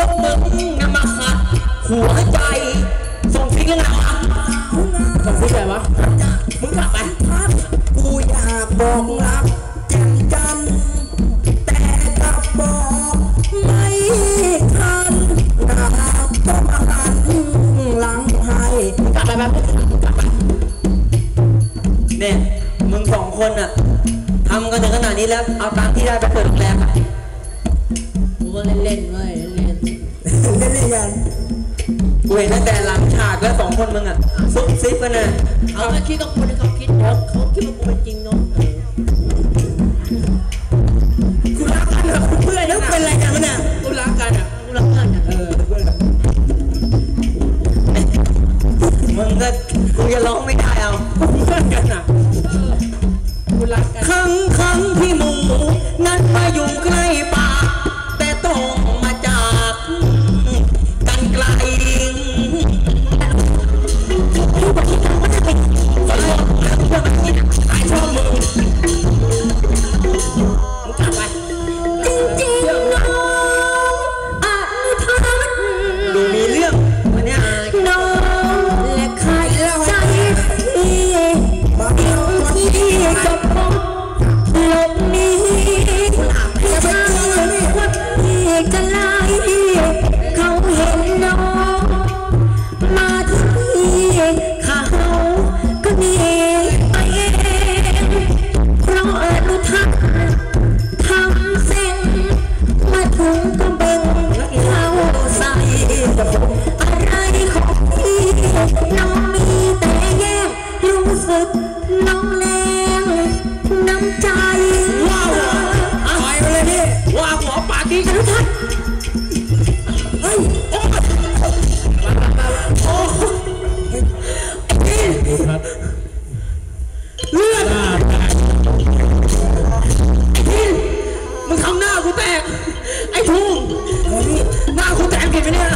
วกมึงนำมาขัดหัวใจ ส่งซิกแล้วไงวะส่งซิกอะไรวะมึงกลับไปกูอยากบอกรักจ่มจันทร์แต่กลับบอกไม่ทันรักต้องหันหลังให้กลับไปไปกลับเนี่ยมึงสองคนอะทำกันถึงขนาดนี้แล้ว เอาตังค์ที่ได้ไปเปิดโรงแรมอะกูก็เล่นเล่นๆเว้ย เล่นกันกูเห็นตั้งแต่หลังฉากแล้วสองคนมึงอะซุบซิบกันน่ะๆเอามาคิดกับคนที่เขาคิดเดี๋ยวเขาคิดว่ากูเป็นจริงเนาะเออกูรักกันนะเพื่อนแล้วเป็นอะไรกันวะเนี่ยกูรักกันอะกูรักกันอะเออเพื่อนกันมึงก็กูจะร้องไม่ได้เอาเพื่อนกันอะกูรักกันครั้งครั้งที่หมูนั้นมาอยู่ใกล้ป น้องมีแต่แย่งรู้สึกน้อง ไอ้ทูหน้าคุณแต่งเก่งไปเนี่ย